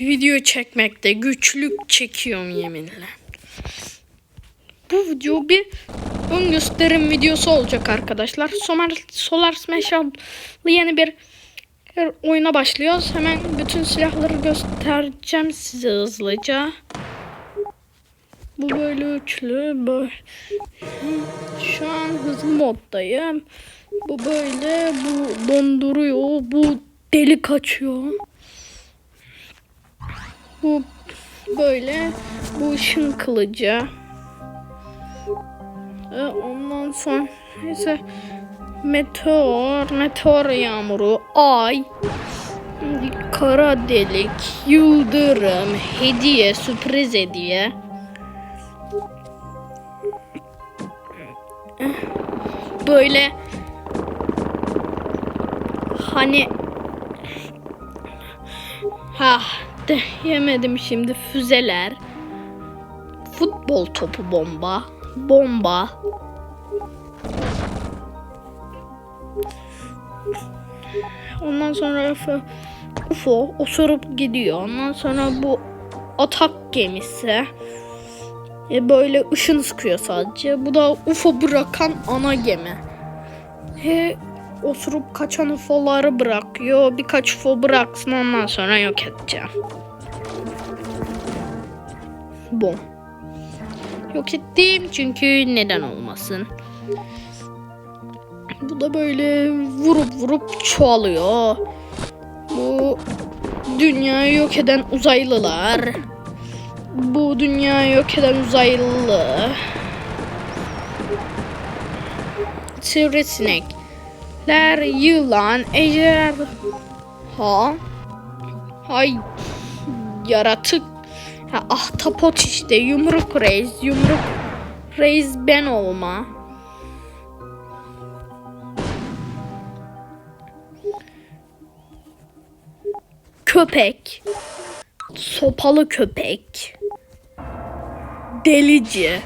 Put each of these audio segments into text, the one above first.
video çekmekte güçlük çekiyorum yeminle. Bu video bir ön gösterim videosu olacak arkadaşlar. Solar, Solar Smash adlı yeni bir oyuna başlıyoruz. Hemen bütün silahları göstereceğim size hızlıca. Bu böyle üçlü. Böyle. Şu an hızlı moddayım. Bu böyle. Bu donduruyor. Bu delik açıyor. Bu böyle. Bu ışın kılıcı. Ee, ondan sonra neyse meteor, meteor yağmuru, ay, kara delik, yıldırım, hediye, sürpriz hediye. Böyle hani ha de yemedim şimdi. Füzeler. Futbol topu bomba. Bomba. Ondan sonra UFO, osurup gidiyor. Ondan sonra bu atak gemisi. E, böyle ışın sıkıyor sadece. Bu da UFO bırakan ana gemi. E, osurup kaçan UFO'ları bırakıyor birkaç UFO bıraksın ondan sonra yok edeceğim bu Yok ettim çünkü neden olmasın. Bu da böyle vurup vurup çoğalıyor. Bu dünyayı yok eden uzaylılar. Bu dünyayı yok eden uzaylı. Sivrisinekler, yılan, ejder... Ha? Hay yaratık Ha, ahtapot işte yumruk reis yumruk reis ben olma. Köpek. Sopalı köpek. Delici.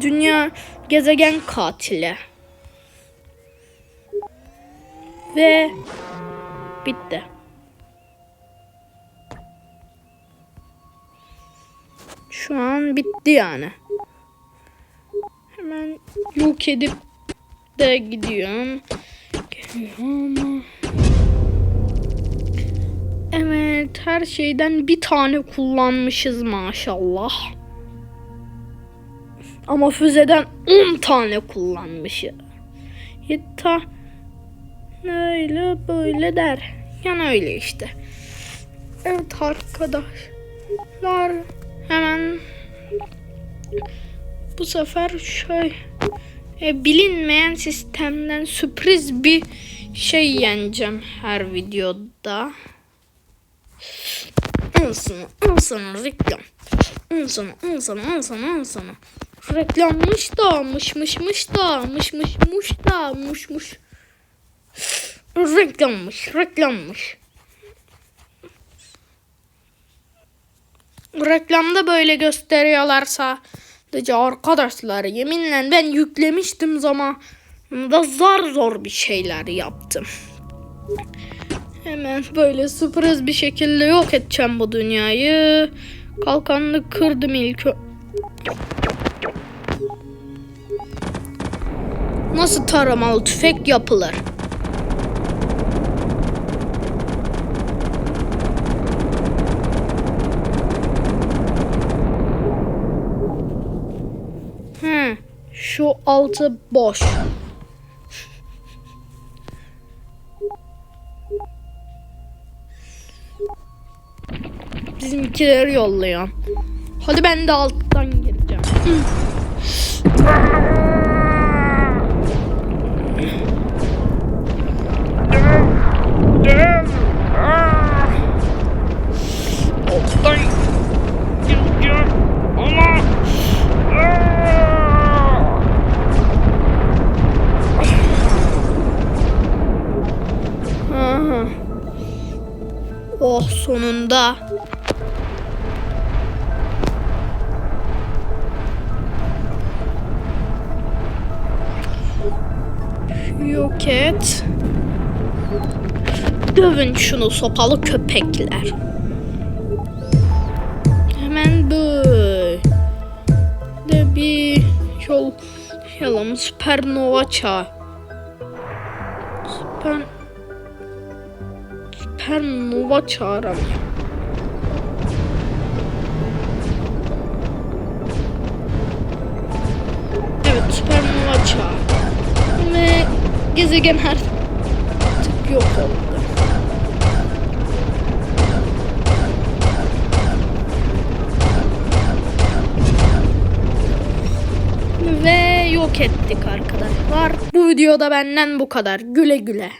Dünya gezegen katili. Ve bitti. Şu an bitti yani. Hemen yok edip de gidiyorum. Geliyorum. Evet her şeyden bir tane kullanmışız maşallah. Ama füzeden 10 tane kullanmışız. Hatta öyle böyle der. Yani öyle işte. Evet arkadaşlar. Hemen bu sefer şöyle e, bilinmeyen sistemden sürpriz bir şey yeneceğim her videoda. Al sana, reklam. Al sana, al sana, al sana, al sana. Reklammış da, mış mış mış da, mış mış mış da, mış mış. Reklammış, reklammış. reklamda böyle gösteriyorlarsa sadece arkadaşlar yeminle ben yüklemiştim zaman da zar zor bir şeyler yaptım. Hemen böyle sürpriz bir şekilde yok edeceğim bu dünyayı. Kalkanını kırdım ilk. Nasıl taramalı tüfek yapılır? Hı, şu altı boş. Bizimkileri yolluyor. Hadi ben de alttan gireceğim. Sonunda. Yok et. Dövün şunu sopalı köpekler. Hemen böyle de bir yol yapalım. Süpernova çağı. Süper Süpernova çağıramıyorum. Evet süpernova çağı. Ve gezegen her tık yok oldu. Ve yok ettik arkadaşlar. Bu videoda benden bu kadar. Güle güle.